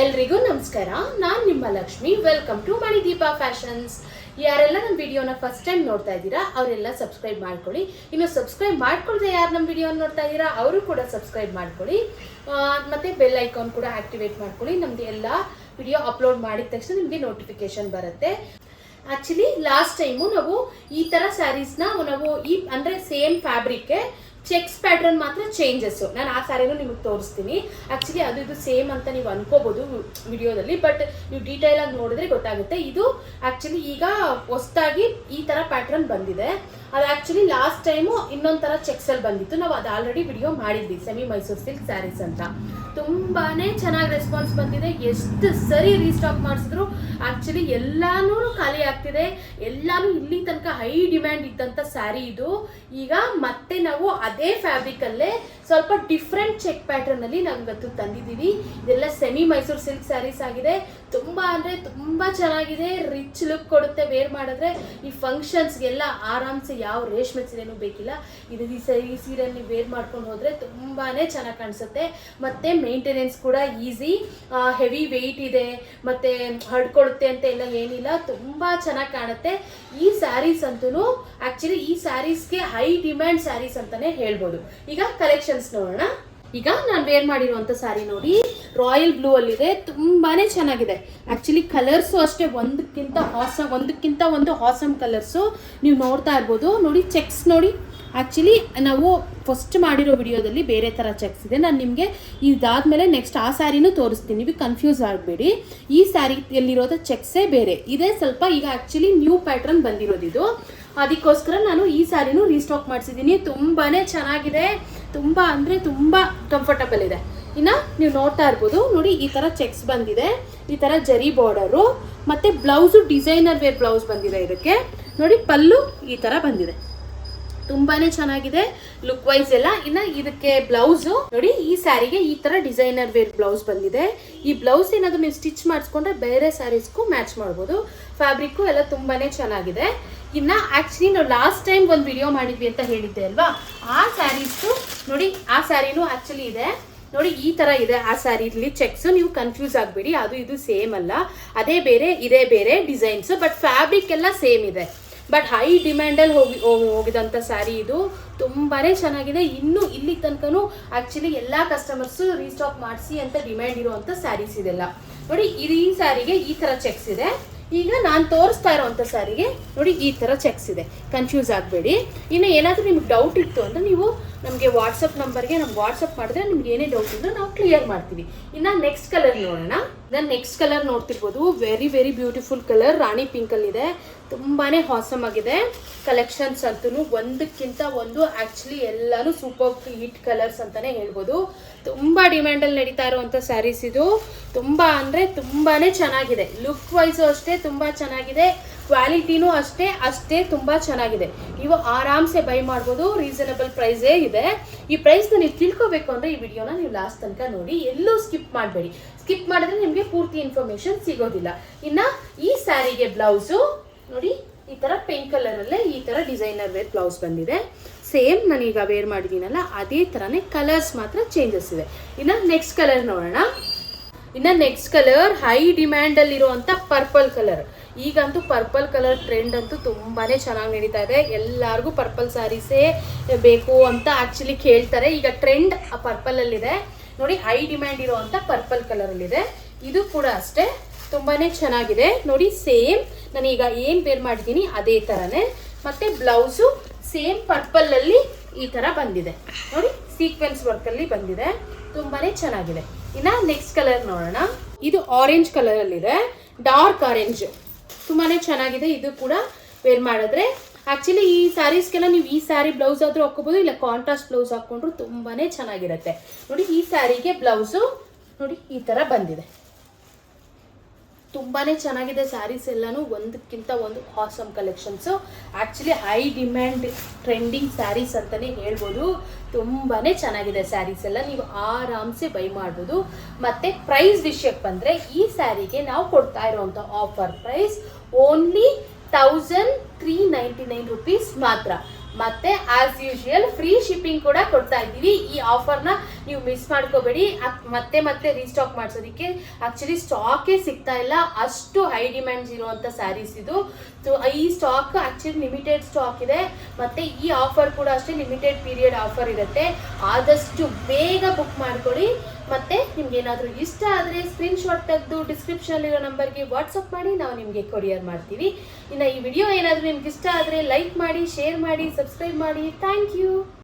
ಎಲ್ರಿಗೂ ನಮಸ್ಕಾರ. ನಾನು ನಿಮ್ಮ Lakshmi. Welcome to Manideepa fashions ಯಾರೆಲ್ಲ ನಮ್ಮ ವಿಡಿಯೋನ ಫಸ್ಟ್ ಟೈಮ್ ನೋಡ್ತಾ ಇದ್ದೀರಾ, ಅವರೆಲ್ಲ ಸಬ್ಸ್ಕ್ರೈಬ್ ಮಾಡ್ಕೊಳ್ಳಿ. ಇನ್ನು ಸಬ್ಸ್ಕ್ರೈಬ್ ಮಾಡ್ಕೊಳ್ದೆ ಯಾರು ನಮ್ಮ ವಿಡಿಯೋ ನೋಡ್ತಾ ಇದ್ದೀರಾ, ಅವರು ಕೂಡ ಸಬ್ಸ್ಕ್ರೈಬ್ ಮಾಡ್ಕೊಳ್ಳಿ. ಮತ್ತು ಬೆಲ್ ಐಕಾನ್ ಕೂಡ ಆಕ್ಟಿವೇಟ್ ಮಾಡ್ಕೊಳ್ಳಿ. ನಮ್ದು ಎಲ್ಲ ವಿಡಿಯೋ ಅಪ್ಲೋಡ್ ಮಾಡಿದ ತಕ್ಷಣ ನಿಮಗೆ ನೋಟಿಫಿಕೇಶನ್ ಬರುತ್ತೆ. ಆಕ್ಚುಲಿ ಲಾಸ್ಟ್ ಟೈಮು ನಾವು ಈ ತರ ಸ್ಯಾರೀಸ್ನ ನಾವು ಈ, ಅಂದ್ರೆ ಸೇಮ್ ಫ್ಯಾಬ್ರಿಕ್ಗೆ ಚೆಕ್ಸ್ ಪ್ಯಾಟರ್ನ್ ಮಾತ್ರ ಚೇಂಜಸ್ಸು ನಾನು ಆ ಸ್ಯಾರಿನೂ ನಿಮಗೆ ತೋರಿಸ್ತೀನಿ. ಆ್ಯಕ್ಚುಲಿ ಅದು ಇದು ಸೇಮ್ ಅಂತ ನೀವು ಅನ್ಕೋಬಹುದು ವಿಡಿಯೋದಲ್ಲಿ ಬಟ್ ನೀವು ಡೀಟೇಲ್ ಆಗಿ ನೋಡಿದ್ರೆ ಗೊತ್ತಾಗುತ್ತೆ. ಇದು ಆ್ಯಕ್ಚುಲಿ ಈಗ ಹೊಸದಾಗಿ ಈ ತರ ಪ್ಯಾಟರ್ನ್ ಬಂದಿದೆ. ಅದು ಆ್ಯಕ್ಚುಲಿ ಲಾಸ್ಟ್ ಟೈಮು ಇನ್ನೊಂದು ತರ ಚೆಕ್ಸ್ ಅಲ್ಲಿ ಬಂದಿತ್ತು. ನಾವು ಅದು ಆಲ್ರೆಡಿ ವಿಡಿಯೋ ಮಾಡಿದ್ವಿ ಸೆಮಿ ಮೈಸೂರು ಸಿಲ್ಕ್ ಸ್ಯಾರೀಸ್ ಅಂತ. ತುಂಬಾನೇ ಚೆನ್ನಾಗಿ ರೆಸ್ಪಾನ್ಸ್ ಬಂದಿದೆ. ಎಷ್ಟು ಸರಿ ರೀಸ್ಟಾಕ್ ಮಾಡಿಸಿದ್ರು. ಆ್ಯಕ್ಚುಲಿ ಎಲ್ಲಾನು ಖಾಲಿ ಆಗ್ತಿದೆ. ಎಲ್ಲಾನು ಇಲ್ಲಿ ತನಕ ಹೈ ಡಿಮ್ಯಾಂಡ್ ಇದ್ದಂತ ಸ್ಯಾರಿ ಇದು. ಈಗ ಮತ್ತೆ ನಾವು ಅದೇ ಫ್ಯಾಬ್ರಿಕ್ ಅಲ್ಲೇ ಸ್ವಲ್ಪ ಡಿಫ್ರೆಂಟ್ ಚೆಕ್ ಪ್ಯಾಟರ್ನ್ ಅಲ್ಲಿ ನಾವು ಇವತ್ತು ತಂದಿದ್ದೀವಿ. ಇದೆಲ್ಲ ಸೆಮಿ ಮೈಸೂರು ಸಿಲ್ಕ್ ಸ್ಯಾರೀಸ್ ಆಗಿದೆ. ತುಂಬಾ ಅಂದ್ರೆ ತುಂಬಾ ಚೆನ್ನಾಗಿದೆ ರಿಚ್ ಲುಕ್ ಕೊಡುತ್ತೆ ವೇರ್ ಮಾಡಿದ್ರೆ. ಈ ಫಂಕ್ಷನ್ಸ್ಗೆಲ್ಲ ಆರಾಮ್ಸೆ ಯಾವ ರೇಷ್ಮೆ ಸೀರೆನೂ ಬೇಕಿಲ್ಲ. ಇದು ಈ ಈ ಸೀರೆ ವೇರ್ ಮಾಡ್ಕೊಂಡು ಹೋದರೆ ತುಂಬಾನೇ ಚೆನ್ನಾಗಿ ಕಾಣಿಸುತ್ತೆ. ಮತ್ತೆ ಮೇಂಟೆನೆನ್ಸ್ ಕೂಡ ಈಸಿ ಹೆವಿ ವೆಯ್ಟ್ ಇದೆ, ಮತ್ತೆ ಹಡ್ಕೊಳ್ಳುತ್ತೆ ಅಂತ ಎಲ್ಲ ಏನಿಲ್ಲ. ತುಂಬಾ ಚೆನ್ನಾಗಿ ಕಾಣುತ್ತೆ. ಈ ಸ್ಯಾರೀಸ್ ಅಂತೂ ಆ್ಯಕ್ಚುಲಿ ಈ ಸ್ಯಾರೀಸ್ಗೆ ಹೈ ಡಿಮ್ಯಾಂಡ್ ಸ್ಯಾರೀಸ್ ಅಂತಾನೆ ಹೇಳ್ಬೋದು. ಈಗ ಕಲೆಕ್ಷನ್ಸ್ ನೋಡೋಣ. ಈಗ ನಾನು ವೇರ್ ಮಾಡಿರುವಂಥ ಸ್ಯಾರಿ ನೋಡಿ ರಾಯಲ್ ಬ್ಲೂ ಅಲ್ಲಿದೆ, ತುಂಬಾನೇ ಚೆನ್ನಾಗಿದೆ. ಆಕ್ಚುಲಿ ಕಲರ್ಸು ಅಷ್ಟೇ, ಒಂದಕ್ಕಿಂತ ಹಾಸಮ್ ಒಂದಕ್ಕಿಂತ ಒಂದು ಹಾಸಮ್ ಕಲರ್ಸು ನೀವು ನೋಡ್ತಾ ಇರ್ಬೋದು. ನೋಡಿ ಚೆಕ್ಸ್ ನೋಡಿ. ಆಕ್ಚುಲಿ ನಾವು ಫಸ್ಟ್ ಮಾಡಿರೋ ವಿಡಿಯೋದಲ್ಲಿ ಬೇರೆ ಥರ ಚೆಕ್ಸ್ ಇದೆ. ನಾನು ನಿಮಗೆ ಇದಾದ್ಮೇಲೆ ನೆಕ್ಸ್ಟ್ ಆ ಸ್ಯಾರಿನೂ ತೋರಿಸ್ತೀನಿ. ನೀವು ಕನ್ಫ್ಯೂಸ್ ಆಗಬೇಡಿ. ಈ ಸ್ಯಾರಿಯಲ್ಲಿರೋದ ಚೆಕ್ಸೇ ಬೇರೆ. ಇದೇ ಸ್ವಲ್ಪ ಈಗ ಆ್ಯಕ್ಚುಲಿ ನ್ಯೂ ಪ್ಯಾಟ್ರನ್ ಬಂದಿರೋದಿದು. ಅದಕ್ಕೋಸ್ಕರ ನಾನು ಈ ಸ್ಯಾರಿನೂ ರೀಸ್ಟಾಕ್ ಮಾಡಿಸಿದ್ದೀನಿ. ತುಂಬಾ ಚೆನ್ನಾಗಿದೆ. ತುಂಬ ಅಂದರೆ ತುಂಬ ಕಂಫರ್ಟಬಲ್ ಇದೆ. ಇನ್ನು ನೀವು ನೋಡ್ತಾ ಇರ್ಬೋದು, ನೋಡಿ ಈ ಥರ ಚೆಕ್ಸ್ ಬಂದಿದೆ. ಈ ಥರ ಜರಿ ಬಾರ್ಡರು ಮತ್ತು ಬ್ಲೌಸು ಡಿಸೈನರ್ ವೇರ್ ಬ್ಲೌಸ್ ಬಂದಿದೆ ಇದಕ್ಕೆ. ನೋಡಿ ಪಲ್ಲು ಈ ಥರ ಬಂದಿದೆ. ತುಂಬಾನೇ ಚೆನ್ನಾಗಿದೆ ಲುಕ್ ವೈಸ್ ಎಲ್ಲ. ಇನ್ನ ಇದಕ್ಕೆ ಬ್ಲೌಸು ನೋಡಿ ಈ ಸ್ಯಾರಿಗೆ ಈ ತರ ಡಿಸೈನರ್ ವೇರ್ ಬ್ಲೌಸ್ ಬಂದಿದೆ. ಈ ಬ್ಲೌಸ್ ಏನಾದರೂ ನೀವು ಸ್ಟಿಚ್ ಮಾಡಿಸ್ಕೊಂಡ್ರೆ ಬೇರೆ ಸ್ಯಾರೀಸ್ಗೂ ಮ್ಯಾಚ್ ಮಾಡ್ಬೋದು. ಫ್ಯಾಬ್ರಿಕ್ಕು ಎಲ್ಲ ತುಂಬಾನೇ ಚೆನ್ನಾಗಿದೆ. ಇನ್ನ ಆಕ್ಚುಲಿ ನಾವು ಲಾಸ್ಟ್ ಟೈಮ್ ಒಂದು ವಿಡಿಯೋ ಮಾಡಿದ್ವಿ ಅಂತ ಹೇಳಿದ್ದೆ ಅಲ್ವಾ? ಆ ಸ್ಯಾರೀಸು ನೋಡಿ, ಆ ಸ್ಯಾರಿನೂ ಆಕ್ಚುಲಿ ಇದೆ. ನೋಡಿ, ಈ ತರ ಇದೆ ಆ ಸ್ಯಾರಿಲಿ ಚೆಕ್ಸ್ ನೀವು ಕನ್ಫ್ಯೂಸ್ ಆಗಬೇಡಿ. ಅದು ಇದು ಸೇಮ್ ಅಲ್ಲ. ಅದೇ ಬೇರೆ, ಇದೇ ಬೇರೆ ಡಿಸೈನ್ಸ್ ಬಟ್ ಫ್ಯಾಬ್ರಿಕ್ ಎಲ್ಲ ಸೇಮ್ ಇದೆ. ಬಟ್ ಹೈ ಡಿಮ್ಯಾಂಡಲ್ಲಿ ಹೋಗಿ ಹೋಗಿ- ಹೋಗಿದಂಥ ಸ್ಯಾರಿ ಇದು ತುಂಬಾನೇ ಚೆನ್ನಾಗಿದೆ. ಇನ್ನು ಇಲ್ಲಿ ತನಕನೂ ಆಕ್ಚುಲಿ ಎಲ್ಲ ಕಸ್ಟಮರ್ಸು ರೀಸ್ಟಾಕ್ ಮಾಡಿಸಿ ಅಂತ ಡಿಮ್ಯಾಂಡ್ ಇರುವಂಥ ಸ್ಯಾರೀಸ್ ಇದೆಲ್ಲ. ನೋಡಿ ಇದು ಈ ಸ್ಯಾರಿಗೆ ಈ ಥರ ಚೆಕ್ಸ್ ಇದೆ. ಈಗ ನಾನು ತೋರಿಸ್ತಾ ಇರೋವಂಥ ಸ್ಯಾರಿಗೆ ನೋಡಿ ಈ ಥರ ಚೆಕ್ಸ್ ಇದೆ. ಕನ್ಫ್ಯೂಸ್ ಆಗಬೇಡಿ. ಇನ್ನು ಏನಾದರೂ ನಿಮ್ಗೆ ಡೌಟ್ ಇತ್ತು ಅಂದರೆ ನೀವು ನಮಗೆ ವಾಟ್ಸಪ್ ನಂಬರ್ಗೆ ನಮ್ಗೆ ವಾಟ್ಸಪ್ ಮಾಡಿದ್ರೆ ನಿಮ್ಗೆ ಏನೇ ಡೌಟ್ ಇದ್ರೂ ನಾವು ಕ್ಲಿಯರ್ ಮಾಡ್ತೀವಿ. ಇನ್ನು ನೆಕ್ಸ್ಟ್ ಕಲರ್ ನೋಡೋಣ. ನಾನು ನೆಕ್ಸ್ಟ್ ಕಲರ್ ನೋಡ್ತಿರ್ಬೋದು. Very very beautiful colour rani ಪಿಂಕಲ್ಲಿದೆ ತುಂಬಾ ಹಾಸಮ್ ಆಗಿದೆ. ಕಲೆಕ್ಷನ್ಸ್ ಅಂತೂ ಒಂದಕ್ಕಿಂತ ಒಂದು ಆ್ಯಕ್ಚುಲಿ ಎಲ್ಲನೂ ಸೂಪರ್ ಹೀಟ್ ಕಲರ್ಸ್ ಅಂತಲೇ ಹೇಳ್ಬೋದು. ತುಂಬ ಡಿಮ್ಯಾಂಡಲ್ಲಿ ನಡೀತಾ ಇರುವಂಥ ಸ್ಯಾರೀಸ್ ಇದು. ತುಂಬ ಅಂದರೆ ತುಂಬಾ ಚೆನ್ನಾಗಿದೆ. ಲುಕ್ ವೈಸು ಅಷ್ಟೇ ತುಂಬ ಚೆನ್ನಾಗಿದೆ. ಕ್ವಾಲಿಟಿನೂ ಅಷ್ಟೇ ಅಷ್ಟೇ ತುಂಬ ಚೆನ್ನಾಗಿದೆ. ನೀವು ಆರಾಮ್ಸೆ ಬೈ ಮಾಡ್ಬೋದು, ರೀಸನಬಲ್ ಪ್ರೈಸೇ ಇದೆ. ಈ ಪ್ರೈಸ್ನ ನೀವು ತಿಳ್ಕೊಬೇಕು ಅಂದರೆ ಈ ವಿಡಿಯೋನ ನೀವು ಲಾಸ್ಟ್ ತನಕ ನೋಡಿ, ಎಲ್ಲೂ ಸ್ಕಿಪ್ ಮಾಡಬೇಡಿ. ಸ್ಕಿಪ್ ಮಾಡಿದ್ರೆ ನಿಮಗೆ ಪೂರ್ತಿ ಇನ್ಫಾರ್ಮೇಶನ್ ಸಿಗೋದಿಲ್ಲ. ಇನ್ನು ಈ ಸ್ಯಾರಿಗೆ ಬ್ಲೌಸು, ನೋಡಿ, ಈ ಥರ ಪಿಂಕ್ ಕಲರಲ್ಲೇ ಈ ಥರ ಡಿಸೈನರ್ ವೇರ್ ಬ್ಲೌಸ್ ಬಂದಿದೆ. ಸೇಮ್ ನಾನೀಗ ವೇರ್ ಮಾಡಿದ್ದೀನಲ್ಲ ಅದೇ ಥರನೇ ಕಲರ್ಸ್ ಮಾತ್ರ ಚೇಂಜಸ್ ಇದೆ. ಇನ್ನು ನೆಕ್ಸ್ಟ್ ಕಲರ್ ನೋಡೋಣ. ಇನ್ನು ನೆಕ್ಸ್ಟ್ ಕಲರ್ ಹೈ ಡಿಮ್ಯಾಂಡಲ್ಲಿರುವಂಥ ಪರ್ಪಲ್ ಕಲರ್ ಈಗಂತೂ ಪರ್ಪಲ್ ಕಲರ್ ಟ್ರೆಂಡ್ ಅಂತೂ ತುಂಬಾ ಚೆನ್ನಾಗಿ ನಡೀತಾ ಇದೆ. ಎಲ್ಲರಿಗೂ ಪರ್ಪಲ್ ಸ್ಯಾರೀಸೇ ಬೇಕು ಅಂತ ಆ್ಯಕ್ಚುಲಿ ಕೇಳ್ತಾರೆ. ಈಗ ಟ್ರೆಂಡ್ ಆ ಪರ್ಪಲಲ್ಲಿದೆ ನೋಡಿ ಹೈ ಡಿಮ್ಯಾಂಡ್ ಇರುವಂಥ ಪರ್ಪಲ್ ಕಲರಲ್ಲಿದೆ ಇದು ಕೂಡ ಅಷ್ಟೇ ತುಂಬಾ ಚೆನ್ನಾಗಿದೆ. ನೋಡಿ ಸೇಮ್ ನಾನೀಗ ಏನು ಬೇರ್ ಮಾಡಿದ್ದೀನಿ ಅದೇ ಥರನೇ ಮತ್ತು ಬ್ಲೌಸು ಸೇಮ್ ಪರ್ಪಲಲ್ಲಿ ಈ ಥರ ಬಂದಿದೆ. ನೋಡಿ ಸೀಕ್ವೆನ್ಸ್ ವರ್ಕಲ್ಲಿ ಬಂದಿದೆ. ತುಂಬಾ ಚೆನ್ನಾಗಿದೆ. ಇನ್ನು ನೆಕ್ಸ್ಟ್ ಕಲರ್ ನೋಡೋಣ. ಇದು ಆರೆಂಜ್ ಕಲರಲ್ಲಿದೆ ಡಾರ್ಕ್ ಆರೆಂಜ್ ತುಂಬಾ ಚೆನ್ನಾಗಿದೆ. ಇದು ಕೂಡ ವೇರ್ ಮಾಡಿದ್ರೆ. ಆ್ಯಕ್ಚುಲಿ ಈ ಸ್ಯಾರೀಸ್ಗೆಲ್ಲ ನೀವು ಈ ಸ್ಯಾರಿ ಬ್ಲೌಸ್ ಆದರೂ ಹಾಕೋಬೋದು ಇಲ್ಲ ಕಾಂಟ್ರಾಸ್ಟ್ ಬ್ಲೌಸ್ ಹಾಕ್ಕೊಂಡ್ರು ತುಂಬಾ ಚೆನ್ನಾಗಿರುತ್ತೆ. ನೋಡಿ, ಈ ಸ್ಯಾರಿಗೆ ಬ್ಲೌಸು ನೋಡಿ, ಈ ಥರ ಬಂದಿದೆ. ತುಂಬಾ ಚೆನ್ನಾಗಿದೆ ಸ್ಯಾರೀಸ್ ಎಲ್ಲನೂ. ಒಂದಕ್ಕಿಂತ ಒಂದು awesome collections actually high demand trending sarees ಅಂತಲೇ ಹೇಳ್ಬೋದು. ತುಂಬಾ ಚೆನ್ನಾಗಿದೆ ಸ್ಯಾರೀಸ್ ಎಲ್ಲ. ನೀವು ಆರಾಮ್ಸೆ ಬೈ ಮಾಡ್ಬೋದು. ಮತ್ತು ಪ್ರೈಸ್ ವಿಷಯಕ್ಕೆ ಬಂದರೆ ಈ ಸ್ಯಾರಿಗೆ ನಾವು ಕೊಡ್ತಾ ಇರೋವಂಥ offer price only thousand three ninety nine rupees ಮಾತ್ರ. ಮತ್ತೆ ಆಸ್ ಯೂಶುವಲ್ ಫ್ರೀ ಶಿಪ್ಪಿಂಗ್ ಕೂಡ ಕೊಡ್ತಾ ಇದ್ದೀವಿ. ಈ ಆಫರ್ನ ನೀವು ಮಿಸ್ ಮಾಡ್ಕೋಬೇಡಿ. ಮತ್ತೆ ಮತ್ತೆ ರೀಸ್ಟಾಕ್ ಮಾಡಿಸೋದಕ್ಕೆ ಆಕ್ಚುಲಿ ಸ್ಟಾಕೇ ಸಿಗ್ತಾ ಇಲ್ಲ. ಅಷ್ಟು ಹೈ ಡಿಮ್ಯಾಂಡ್ಸ್ ಇರುವಂಥ ಸ್ಯಾರೀಸ್ ಇದು. ಸೊ ಈ ಸ್ಟಾಕ್ ಆ್ಯಕ್ಚುಲಿ ಲಿಮಿಟೆಡ್ ಸ್ಟಾಕ್ ಇದೆ. ಮತ್ತೆ ಈ ಆಫರ್ ಕೂಡ ಅಷ್ಟೇ ಲಿಮಿಟೆಡ್ ಪೀರಿಯಡ್ ಆಫರ್ ಇರುತ್ತೆ. ಆದಷ್ಟು ಬೇಗ ಬುಕ್ ಮಾಡ್ಕೊಳ್ಳಿ ಮತ್ತೆ ನಿಮ್ಗೆ ಏನಾದರೂ ಇಷ್ಟ ಆದರೆ ಸ್ಕ್ರೀನ್ಶಾಟ್ ತೆಗೆದು ಡಿಸ್ಕ್ರಿಪ್ಷನಲ್ಲಿರೋ ನಂಬರ್ಗೆ ವಾಟ್ಸಪ್ ಮಾಡಿ. ನಾವು ನಿಮಗೆ ಕೊರಿಯರ್ ಮಾಡ್ತೀವಿ. ಇನ್ನು ಈ ವಿಡಿಯೋ ಏನಾದರೂ ನಿಮ್ಗೆ ಇಷ್ಟ ಆದರೆ ಲೈಕ್ ಮಾಡಿ ಶೇರ್ ಮಾಡಿ ಸಬ್ಸ್ಕ್ರೈಬ್ ಮಾಡಿ. Thank you